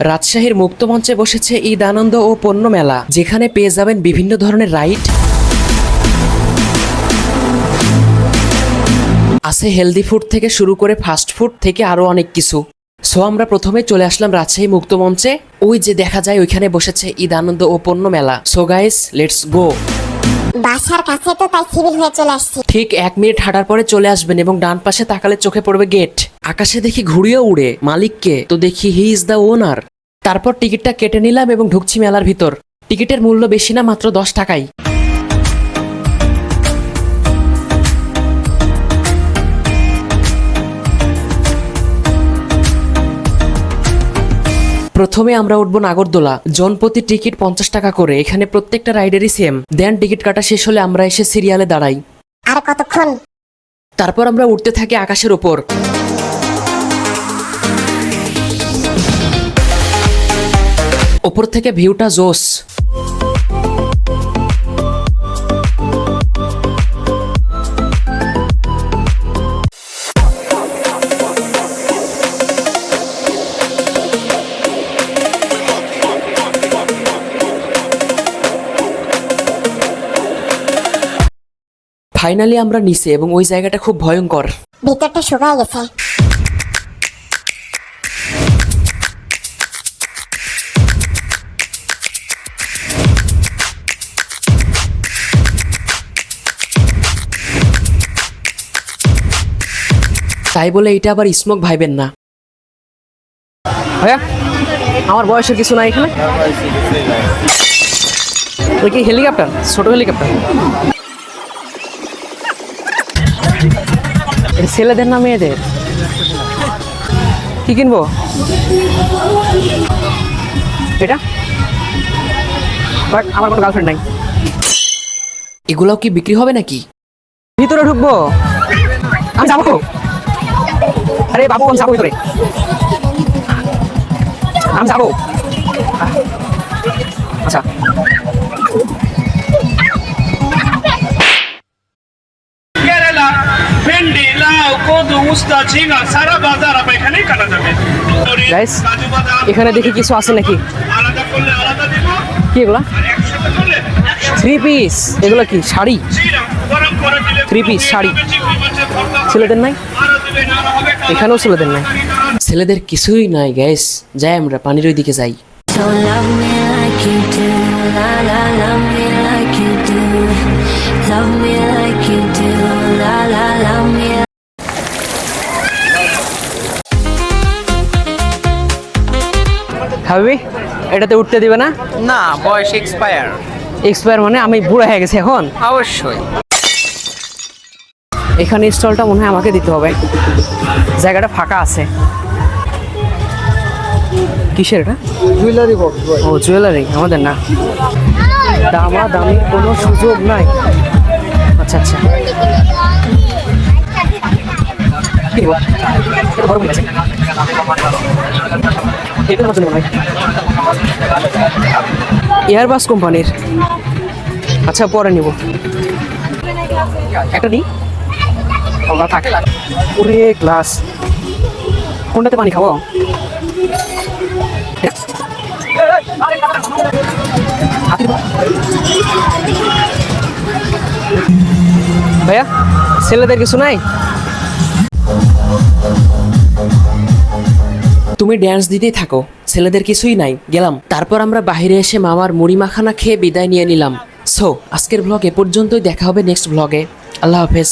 রাজশাহীর মুক্তমঞ্চে বসেছে ঈদ আনন্দ ও পণ্য মেলা যেখানে পেয়ে যাবেন বিভিন্ন ধরনের রাইড। আছে হেলদি ফুড থেকে শুরু করে ফাস্ট ফুড থেকে আরও অনেক কিছু। সো আমরা প্রথমে চলে আসলাম রাজশাহী মুক্তমঞ্চে ওই যে দেখা যায় ওইখানে বসেছে ঈদ আনন্দ ও পণ্য মেলা। সো গাইস লেটস গো বাসার কাছে তো তাই সিভিল হয়ে চলে আসছি। ঠিক এক মিনিট হাঁটার পরে চলে আসবেন এবং ডান পাশে তাকালে চোখে পড়বে গেট আকাশে দেখি ঘুরিয়ে উড়ে মালিককে। তো দেখি হি ইজ দ্য ওনার তারপর টিকিটটা কেটে নিলাম এবং ঢুকছি মেলার ভিতর। টিকিটের মূল্য বেশি না মাত্র দশ টাকাই। প্রথমে আমরা উঠবো নাগরদোলা। জনপ্রতি টিকিট পঞ্চাশ টাকা করে এখানে প্রত্যেকটা রাইডেরই সেম দেন টিকিট কাটা শেষ হলে আমরা এসে সিরিয়ালে দাঁড়াই। আর কতক্ষণ? তারপর আমরা উঠতে থাকি আকাশের ওপর ওপর থেকে ভিউটা জোস। ফাইনালি আমরা নিচে এবং ওই জায়গাটা খুব ভয়ঙ্কর। ভিতরটা শুকায় গেছে। তাই বলে এটা আবার স্মোক ভাইবেন না। ভাইয়া, আমার বয়সের কিছু নাই এখানে? ওই কি হেলিকপ্টার ছোট হেলিকপ্টার এটা ছেলেদের না মেয়েদের? কি কিনবো? এটা? বাট আমার কোনো গার্লফ্রেন্ড নাই। এগুলাও কি বিক্রি হবে নাকি? ভিতরে ঢুকবো। আমি যাব আরে বাবু আমি যাব ভিতরে? আমি যাব আচ্ছা। কেরালা ভেন্ডি লাউ কদু উস্তা ঝিঙা সারা বাজার আপনার এখানেই কাটা যাবে। Guys, এখানে দেখি কিছু আছে নাকি? আলাদা করলে আলাদা দিব। কি এগুলা? থ্রি পিস এগুলো কি? শাড়ি? Three piece sari. ছেলেদের নাই? এখানেও ছেলেদের নাই। ছেলেদের কিছুই নাই গ্যাস যাই আমরা পানির ওই দিকে যাই. হাবিবি এটাতে উঠতে দিবে না? না বয়স এক্সপায়ার এক্সপায়ার মানে আমি বুড়া হয়ে গেছি এখন? অবশ্যই। এখানে স্টলটা মনে হয় আমাকে দিতে হবে। জায়গাটা ফাঁকা আছে। কিসের এটা? জুয়েলারি ও জুয়েলারি আমাদের না। দামা দামি কোনো সুযোগ নাই। আচ্ছা আচ্ছা। এয়ারবাস কোম্পানির। আচ্ছা পরে নিব। একটা নিই। ওরা থাকে। ওরে গ্লাস। কোনটাতে পানি খাব? ভাইয়া, ছেলেদের কিছু নাই? তুমি ড্যান্স দিতেই থাকো, ছেলেদের কিছুই নাই, গেলাম। তারপর আমরা বাইরে এসে মামার মুড়ি মাখানা খেয়ে বিদায় নিয়ে নিলাম। সো আজকের ব্লগ এ পর্যন্তই, দেখা হবে নেক্সট ব্লগে আল্লাহ হাফেজ।